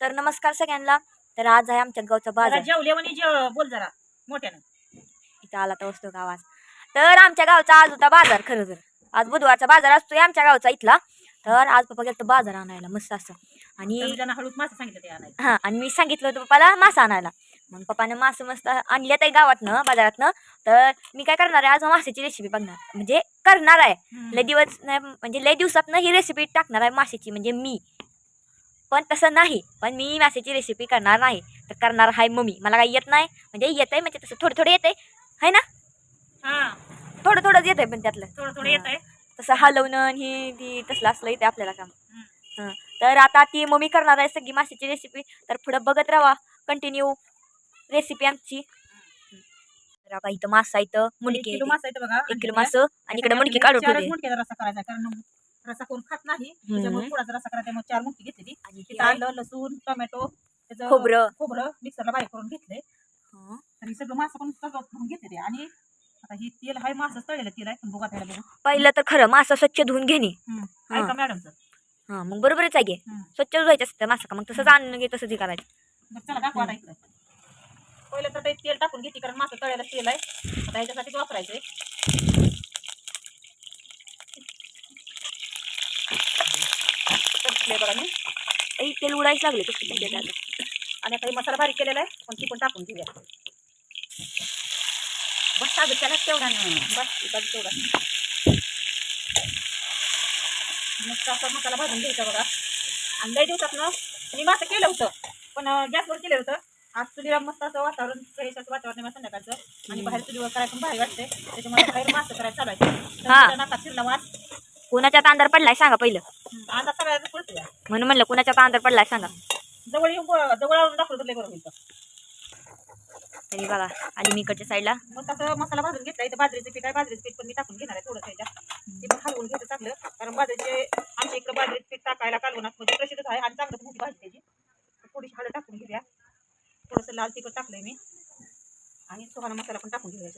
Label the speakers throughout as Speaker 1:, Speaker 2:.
Speaker 1: तर नमस्कार सगळ्यांना. तर आज आहे आमच्या गावचा
Speaker 2: जरा
Speaker 1: बाजार
Speaker 2: जेवले बोल जरा. मोठ्यानं.
Speaker 1: इथं आला तर वस्तू गावात. तर आमच्या गावचा आज होता बाजार खरं तर. आज बुधवारचा बाजार असतोय आमच्या गावचा इथला. तर आज पप्पा गेलं बाजार आणायला मस्त असं. आणि
Speaker 2: मासं सांगितलं ते
Speaker 1: हां आणि मी सांगितलं होतं पप्पाला मासा आणायला. मग पप्पाने मासं मस्त आणल्यात आहे गावातनं बाजारातनं. तर मी काय करणार आहे आज माशाची रेसिपी बघणार. म्हणजे करणार आहे. लय दिवस नाही म्हणजे लय दिवसातनं ही रेसिपी टाकणार आहे माशाची म्हणजे मी. पण तसं नाही. पण मी माशाची रेसिपी करणार नाही. तर करणार आहे मम्मी. मला काही येत नाही. म्हणजे येत आहे म्हणजे तसं थोडं थोडं येत आहे ना?
Speaker 2: हा.
Speaker 1: थोडं थोडंच येत आहे पण त्यातलं.
Speaker 2: थोडं थोडं. येत आहे
Speaker 1: तसं हलवणं ही ती तसलं असलं येते आपल्याला काम. हां. तर आता ती मम्मी करणार आहे सगळी माशाची रेसिपी तर पुढं बघत राहा. कंटिन्यू रेसिपी आमची. तर इथं मासा इथं मुंडकी
Speaker 2: किलो मासा येतं बघा.
Speaker 1: एक किलो मासं. आणि इकडे मुंडकी काढून
Speaker 2: चारच
Speaker 1: ठेवली.
Speaker 2: मुंडक्याचा रस्सा करायचा कारण रस्सा कोण खात नाही. त्याच्यामुळे थोडासा रस्सा करायचा मग चार मुंडकी घेतली तिथं आलं लसूण टोमॅटो त्याचं
Speaker 1: खोबरं.
Speaker 2: खोबरं मिक्सरला बारीक करून घेतलंय.
Speaker 1: हां.
Speaker 2: तर हे सगळं मासं पण सगळं धुवून घेते ते आणि आता ही तेल हाय मासं तळलेलं तेल आहे पण बघा त्याला बघू.
Speaker 1: पहिलं तर खरं मासा स्वच्छ धुवून घेणे. हा.
Speaker 2: ऐका मॅडमचं?
Speaker 1: हां मग बरोबरच आहे. स्वच्छ धुवायचं असतं मासा का? मग तसंच आणून घे तसंच हे करायचं.
Speaker 2: चला दाखवा इकडे. पहिलं तर ते तेल टाकून घेते कारण मासं तळ्याला तेल आहे. आता ह्याच्यासाठीच वापरायचंय टाकलंय बघा मी
Speaker 1: ऐ, तेल उडायच लागले कसं म्हणजे त्याला.
Speaker 2: आणि आता हे मसाला बारीक केलेला आहे पण ती पण टाकून घेऊया. बस साधं त्याला तेवढा नाही. बस इथं तेवढा. मस्त असा मसाला भाजून घ्यायचा बघा. आणि लई दिवसात ना मी मासं केलं होतं. पण गॅसवर केलं होतं. आज चुलीला मस्त असं वातावरण फ्रेश असं वातावरण आहे संध्याकाळचं. आणि बाहेर चुलीवर करायचं पण भारी वाटते त्याच्यामुळे बाहेर मासं करायचं चालायचं. नाकात फिरला वास.
Speaker 1: कुणाच्या तांदर पडलाय सांगा पहिलं.
Speaker 2: आता पडतो
Speaker 1: म्हणून म्हणलं कुणाच्या तांदर पडलाय सांगा.
Speaker 2: जवळ येऊन जवळ आणून दाखवलं तर बरं होईल
Speaker 1: तरी बघा आधी मी इकडच्या साईडला
Speaker 2: मग तसं मसाला भाजून घेतला इथं बाजरीचं पीठ आहे बाजरीचं पीठ पण मी टाकून घेणार आहे थोडं त्याच्यात. ते पण हलवून घ्यायचं चांगलं कारण बाजरीचे आमच्या इकडे बाजरीचं पीठ टाकायला कालवणात म्हणजे प्रसिद्धच आहे आणि चांगलं मोठी भाजी त्याची. थोडीशी हळद टाकून घेऊया. थोडंसं लाल तिखट टाकलंय मी. आणि सुहाणा मसाला पण टाकून घेऊया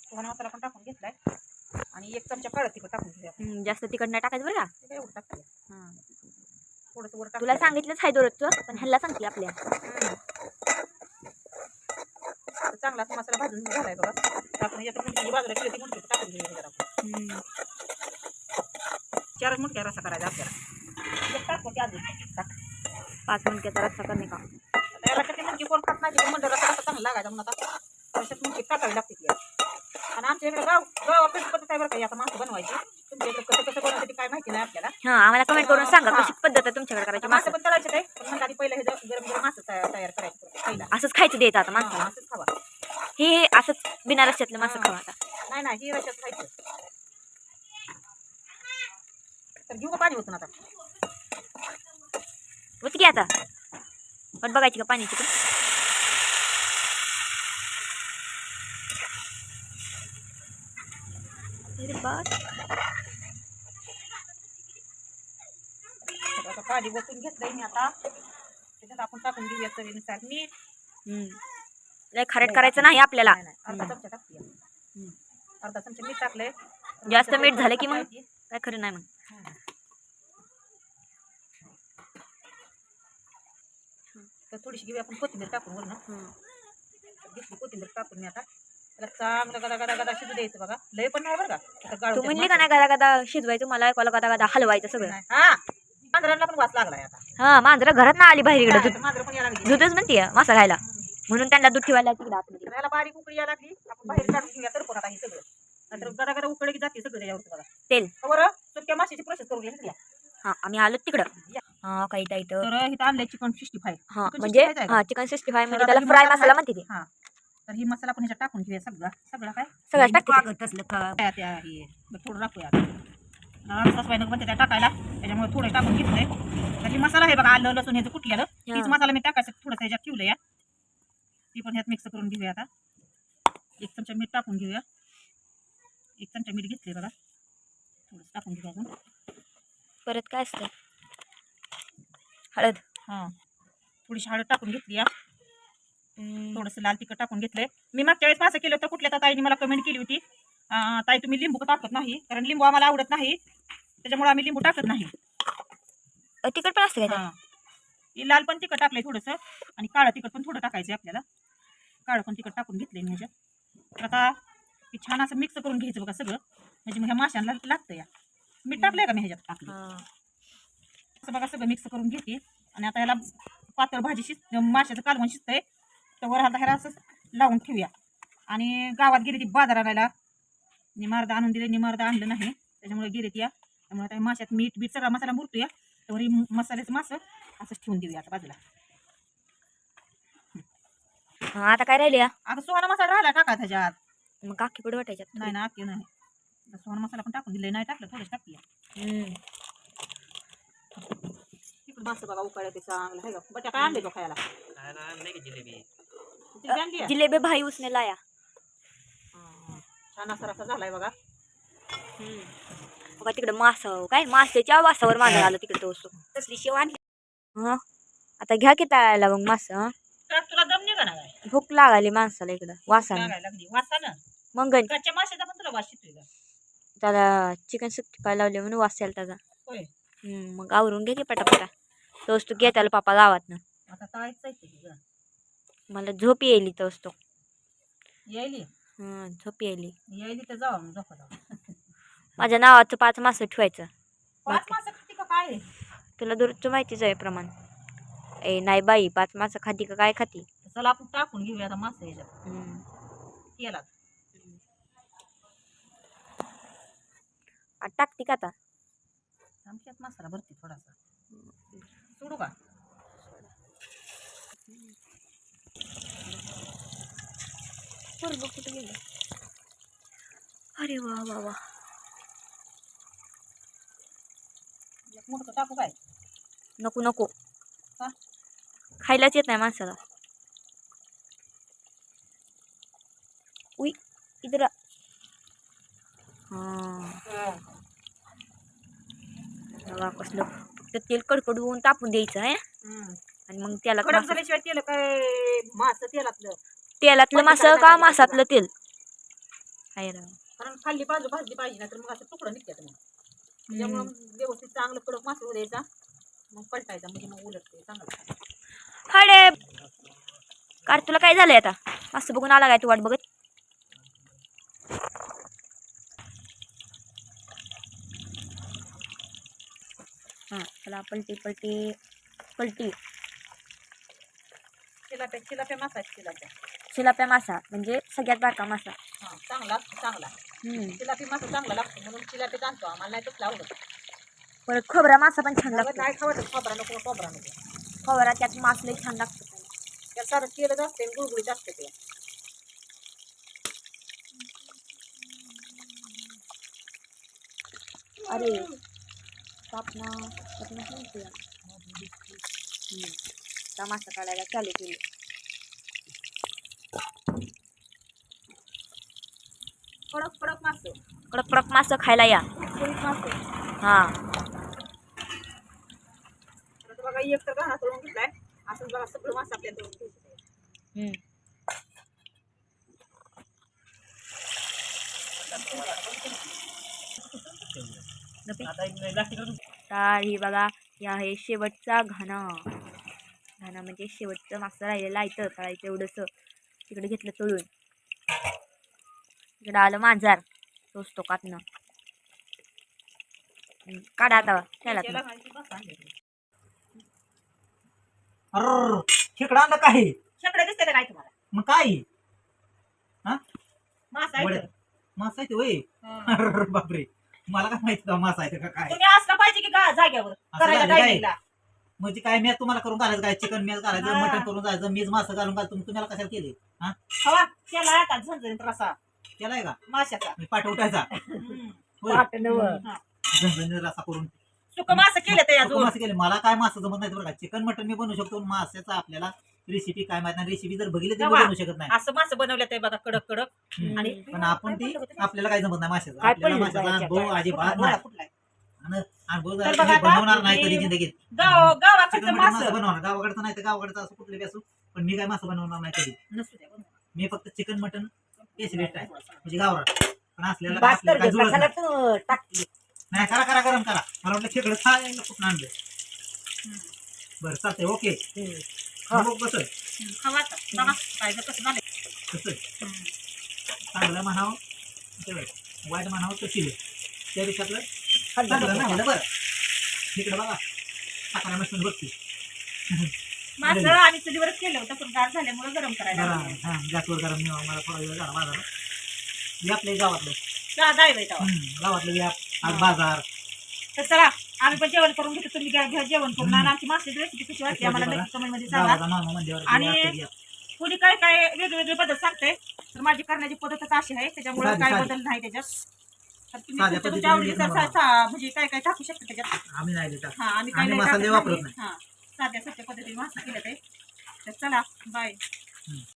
Speaker 2: सुहाणा मसाला पण टाकून घेतलाय. आणि एक चमचा काळं तिखट टाकून घेऊया
Speaker 1: हम्म, जास्त तिकड नाही टाकायचं बरं का?
Speaker 2: ते काय एवढं
Speaker 1: हां.
Speaker 2: थोडंसं वर
Speaker 1: तुला. सांगितलंच आहे दररोजचं पण ह्याला सांगते आपल्या.
Speaker 2: तर चांगला असा मसाला भाजून झालाय बघा. तर आपण याच्यात मुंडकी बाजूला ठेवली ती मुंडकी टाकून घेऊया जरा आपण.
Speaker 1: हम्म.
Speaker 2: चारच मुंडक्या रसा करायचा आपल्याला. एक टाकतो ते अजून. टाक.
Speaker 1: पाच मिनिटाचा रस्ता करणे का?
Speaker 2: आता याला कधी मुंडकी कोण खात नाही म्हणलं रसा रसा चांगला लागायचा म्हणून आता. मुंडकी टाकावी लागते ती आणि आमच्या इकडे गाव पद्धत आहे बरं का. मासं बनवायची. तुमच्या इकडे कसं कसं बनवायचं ते काय माहिती नाही आपल्याला.
Speaker 1: हां आम्हाला कमेंट करून सांगा. कशी पद्धत आहे तुमच्याकडे करायची
Speaker 2: मासं
Speaker 1: मासा?
Speaker 2: पण करायचं आहे पण म्हणलं आधी पहिलं हे गरम गरम मासं तयार तयार करायचं पहिला.
Speaker 1: असंच खायचं द्यायचं आता
Speaker 2: हा,
Speaker 1: माणसाला
Speaker 2: असंच खावा.
Speaker 1: हे हे असंच बिना रस्त्यातलं मासं खावा आता.
Speaker 2: नाही नाही ही रशात खायचं. तर घेऊ का पाणी होतं आता?
Speaker 1: होती की आता. पण बघायची का पाण्याची पण बाप.
Speaker 2: तर आता बसून घेतलंय मी आता त्याच्यात आपण टाकून घेऊया चवीनुसार मीठ
Speaker 1: हम्म. लय खारट करायचं नाही आपल्याला
Speaker 2: नाही, नाही, अर्धा चमचा टाकूया
Speaker 1: हम्म.
Speaker 2: अर्धा चमचा मीठ टाकलंय
Speaker 1: जास्त मीठ झालं की मग? काय खरं नाही मग.
Speaker 2: तर थोडीशी घेऊया आपण कोथिंबीर टाकून वरून
Speaker 1: हम्म.
Speaker 2: घेतली कोथिंबीर टाकून मी आता त्याला चांगलं गदा गदा गदा शिजू द्यायचं बघा. लय पण नाही बरं का? आता गाळून
Speaker 1: तू
Speaker 2: त्यात
Speaker 1: म्हणली का. नाही गदा गदा शिजवायचं? मला ऐकवायला गदा गदा हलवायचं सगळं.
Speaker 2: नाही. हा. मांजरांना पण वास लागलाय आता.
Speaker 1: हा मांजरा घरात ना आली बाहेर इकडे. दूध
Speaker 2: मांजर पण यायला लागली.
Speaker 1: दूधच म्हणते मासा खायला. म्हणून त्यांना दूध ठेवायला तिकडे आतमध्ये.
Speaker 2: बारीक उकळी यायला लागली. आपण बाहेर काढून घेऊया तर पण आता हे सगळं. नंतर गदा गदा उकळी की जाते सगळं बघा.
Speaker 1: तेल.
Speaker 2: बरं? सुक्या माशाची प्रोसेस करून
Speaker 1: हा आम्ही आलो तिकडं. हा काही इथं
Speaker 2: तर इथं आणलंय चिकन सिक्स्टी
Speaker 1: हा
Speaker 2: चिकन
Speaker 1: म्हणजे
Speaker 2: 65 आहे का?
Speaker 1: हा चिकन सिक्स्टी फाय म्हणजे त्याला फ्राय
Speaker 2: मसाला?
Speaker 1: म्हणते ते.
Speaker 2: हा. तर ही मसाला आपण ह्याच्यात टाकून घेऊया सगळा. सगळा काय?
Speaker 1: सगळं टाकते. ते.
Speaker 2: कागद तसलं का? त्या त्या हे बरं, थोडं टाकूया सासूबाईनं म्हणते त्या टाकायला. त्याच्यामुळे थोडं टाकून घेतलंय. तर ही मसाला आहे बघा आलं लसूण ह्याचं कुठल्यानं तीच. मसाला मी टाकायचं. थोडंसं ह्याच्यात ठेवलं या ती पण ह्यात मिक्स करून घेऊया आता. एक चमचा मीठ टाकून घेऊया. एक चमचा मीठ घेतले बघा. थोडंसं टाकून घेऊया अजून.
Speaker 1: परत काय असतं? हळद.
Speaker 2: हां. थोडीशी हळद टाकून घेतली या. थोडंसं लाल तिखट टाकून घेतलंय. मी मागच्या वेळेस असं केलं होतं कुठल्या तर ताईने मला कमेंट केली होती. ताई तुम्ही लिंबू टाकत नाही? कारण लिंबू आम्हाला आवडत नाही. त्याच्यामुळे आम्ही लिंबू टाकत नाही.
Speaker 1: तिखट पण असतं
Speaker 2: लाल पण तिखट टाकलंय थोडंसं आणि काळं तिखट पण थोडं टाकायचं आपल्याला. काळं पण तिखट टाकून घेतलंय मी ह्याच्यात. तर आता हे छान असं मिक्स करून घ्यायचं बघा सगळं. म्हणजे मग ह्या माशांना लागतं या. मीठ टाकलंय का मी ह्याच्यात टाकलं. असं बघा सगळं मिक्स करून घेते. आणि आता ह्याला पातळ भाजी शिज माशाचं कालवण शिजतंय. तर वर आता ह्याला असं लावून ठेवूया. आणि गावात गेली ती बाजार आणायला. निमार्द आणून दिले निमार्द आणलं नाही. त्याच्यामुळे गेली ती या. त्यामुळे आता माशात मीठ बीठ सगळा मसाला मुरतो या. तर ही मसाल्याचं मासं असंच ठेवून देऊया आता बाजूला.
Speaker 1: हा, आता काय राहिले
Speaker 2: आता सुहाना मसाला राहिला टाका त्याच्यात
Speaker 1: मग काकी पुढे वाटायच्यात
Speaker 2: नाही ना आखी नाही. सुहाना मसाला पण टाकून दिले नाही टाकलं थोडंच टाकूया. तिकडे मासं बघा उकाळ्या ते चांगलं. आहे का बट्या काय आणले तो खायला
Speaker 3: खायला आणलंय की जिलेबी
Speaker 2: ती आणली आहे?
Speaker 1: जिलेबी भाई उसने लाया.
Speaker 2: हा. छान असा रसा झालाय बघा.
Speaker 1: बघा तिकडे मासा काय माशाच्या वासावर माझं आलं तिकडे तो तसली शेव आणली. हा? आता घ्या की तळायला मग मासा.
Speaker 2: तर तुला दम निघा ना काय
Speaker 1: भूक लागाली माणसाला इकडं वासानं.
Speaker 2: लागायला लागली. वासा ना
Speaker 1: मग गण
Speaker 2: कच्च्या माशाचा पण तुला वास येतोय का?
Speaker 1: त्याला चिकन सुट्टी पाय लावली म्हणून वास यायला त्याचा.
Speaker 2: होय.
Speaker 1: हम्म, मग आवरून घे की पटापटा. तोच तू घे त्याला पापा गावातनं.
Speaker 2: आता तळायचं आहे.
Speaker 1: मला झोप येईली तोच तो.
Speaker 2: यायली?
Speaker 1: हं, झोप येईली
Speaker 2: यायली तर जावा मग झोपा जावा
Speaker 1: माझ्या नावाचं पाच मासं ठेवायचं.
Speaker 2: पाच मासं खाती का काय?
Speaker 1: तुला दूरचं माहितीच आहे प्रमाण. ए नाही बाई पाच मासं खाती का काय खाती?
Speaker 2: चला आपण टाकून घेऊया आता मासं. तेलात
Speaker 1: आ, टाकती का आता?
Speaker 2: आमच्यात मसाला भरते थोडासा. सोडू का?
Speaker 1: पोरगं कुठं गेलं. अरे वा वा वा.
Speaker 2: एक मोठं टाकू काय?
Speaker 1: नको नको.
Speaker 2: का?
Speaker 1: खायलाच येत नाही माणसाला. उई इधर आ. हा. बघा कसलं फक्त तेल कडकडवून तापून द्यायचं आहे. आणि मग त्याला
Speaker 2: कडक
Speaker 1: मासं-
Speaker 2: झाल्याशिवाय तेल काय मासं तेलातलं.
Speaker 1: तेलातलं मासं का मासातलं तेल? काय राव
Speaker 2: कारण खाल्ली बाजू भाजली पाहिजे ना तर मग असं तुकडं निघतात मग. त्याच्यामुळं व्यवस्थित चांगलं कडक मासं द्यायचा मग पलटायचा म्हणजे मग उलटते चांगलं
Speaker 1: हडे. कार तुला काय झालंय आता? मस्त बघून आला काय तू वाट बघत? हा चला पलटी पलटी पलटी.
Speaker 2: चिलाप्या चिलाप्या मासा आहे चिलाप्या.
Speaker 1: शिलाप्या मासा म्हणजे सगळ्यात बारका मासा.
Speaker 2: हा चांगला
Speaker 1: हम्म.
Speaker 2: चिलापी मासा चांगला लागतो म्हणून चिलापी आणतो. आम्हाला नाही तसला आवडत.
Speaker 1: परत खोबरा मासा पण छान
Speaker 2: लागत. नाही खावत खोबरा नको खोबरा नको.
Speaker 1: खोबरा त्यात मास लई छान लागतो.
Speaker 2: त्या सारं असते गुळगुळीत असते ते.
Speaker 1: अरे सांगते. या. हम्म. मासा काढायला चालू केली.
Speaker 2: कडक कडक मास.
Speaker 1: कडक कडक मासं खायला या.
Speaker 2: मास.
Speaker 1: हा.
Speaker 2: बघा एक तर घाणा तळून घेतलाय असं बघा सगळं मास आपल्याला तळून घ्यायचं
Speaker 1: हम्म. तर ही बघा या आहे शेवटचा घाणा. घाणा म्हणजे शेवटचं मासं राहिलेलं आहे तर एवढंसं तिकडे घेतलं तळून. इकडं आलं मांजार. तो कातनं हम्म, काढा आता त्याला
Speaker 3: खेकडा आणलं काय?
Speaker 2: शेकडे दिसते का काय तुम्हाला?
Speaker 3: मग काय?
Speaker 2: मास आहे
Speaker 3: वड्या.
Speaker 2: तर.
Speaker 3: मासा आहे ते होय.
Speaker 2: हा.
Speaker 3: बापरे. मला काय माहिती होतं मासा आहे ते का काय?
Speaker 2: तुम्ही असलं पाहिजे की का जाग्यावर करायला
Speaker 3: झालं काय? म्हणजे काय मॅच तुम्हाला करून घालायचं काय? चिकन मॅच घालायचं
Speaker 2: हा.
Speaker 3: मटन करून जायचं मीच मासा घालून घाल तुम्ही तुम्हाला कशाला केले हा?
Speaker 2: हवा त्याला आता झणझणीत रसा
Speaker 3: केलाय का?
Speaker 2: माशाचा.
Speaker 3: मी पाठ उठायचा
Speaker 2: हम्म.
Speaker 3: होय.
Speaker 2: हा.
Speaker 3: झणझणीत रसा करून.
Speaker 2: सुकं मासं केलं ते
Speaker 3: सुकं
Speaker 2: अजून.
Speaker 3: मासे केले. मला काय मासा जमत नाही बरं का? चिकन मटन मी बनवू शकतो पण माशाचा आपल्याला रेसिपी काय माहीत नाही. रेसिपी जर बघितली तर मी बनवू शकत नाही.
Speaker 2: असं मासं बनवलं ते बघा कडक कडक
Speaker 3: हम्म.
Speaker 2: आणि
Speaker 3: पण आपण ती आपल्याला काय जमत नाही माशाचा.
Speaker 2: काय
Speaker 3: आपल्याला माशाचा
Speaker 2: बाहेरच्या
Speaker 3: अनुभव
Speaker 2: काय?
Speaker 3: अजिबात नाही? आणि अनुभव
Speaker 2: तर
Speaker 3: जर
Speaker 2: बघा आता
Speaker 3: बनवणार नाही कधी जिंदगीत.
Speaker 2: गाव गावाकडचं
Speaker 3: चिकन मटन मासा.
Speaker 2: मासं
Speaker 3: बनवणार. गावाकडचं नाही तर गावाकडचं असं कुठले बी असो. पण मी काय मासा बनवणार नाही कधी.
Speaker 2: नसू द्या, बनवा.
Speaker 3: मी फक्त चिकन मटन आहे म्हणजे गावरान. पण आपल्याला काय जुळत
Speaker 2: मसाला
Speaker 3: नाही.
Speaker 2: तू टाकली
Speaker 3: नाही करा करा गरम करा मला वाटलं खेकडं खायला कुठं आणलं बरं चालतंय ओके.
Speaker 1: हा.
Speaker 3: मग कसं
Speaker 2: हं, खावा आता. बघा काय जर कसं झालं
Speaker 3: कसं चांगलं म्हणावं. ते वाईट म्हणावं तशी त्यापेक्षा आपलं चांगलं नाही बरं. इकडे बघा. साखरा मशीन बघते
Speaker 2: माझं आणि चुलीवरच केलं होतं पण गार झाल्यामुळे गरम करायला लागलं.
Speaker 3: हां गॅसवर गरम नाही मला थोडा वेळ झाला बाजारात हे आपल्या गावातलं.
Speaker 2: तेव्हा.
Speaker 3: हम्म, गावातलं व्याप आज बाजार.
Speaker 2: तर चला आम्ही पण जेवण करून घेतो. तुम्ही घ्या घ्या जेवण करून. आणि आमची मागची रेसिपी कशी वाटली आम्हाला नक्की कमेंटमध्ये सांगा.
Speaker 3: गावाचा मामा मंदिरावर
Speaker 2: आणि-
Speaker 3: व्याप.
Speaker 2: कोणी काय काय वेगवेगळी पद्धत सांगते तर माझी करण्याची पद्धतच अशी आहे. त्याच्यामुळे
Speaker 3: साधी-
Speaker 2: काय
Speaker 3: साधी.
Speaker 2: बदल नाही त्याच्यात. तर तुम्ही
Speaker 3: साध्या
Speaker 2: तुमच्या-
Speaker 3: पद्धतीने
Speaker 2: तुमच्या आवडीनुसार
Speaker 3: एक नंबर.
Speaker 2: सा- सा- म्हणजे काय काय टाकू शकता त्याच्यात?
Speaker 3: आम्ही नाही देतात
Speaker 2: हा आम्ही काय
Speaker 3: आम्ही
Speaker 2: नाही
Speaker 3: मसाले
Speaker 2: टाकत
Speaker 3: वापरत
Speaker 2: नाही. हा. साध्या सोप्या पद्धतीने मासे केलं ते. तर चला बाय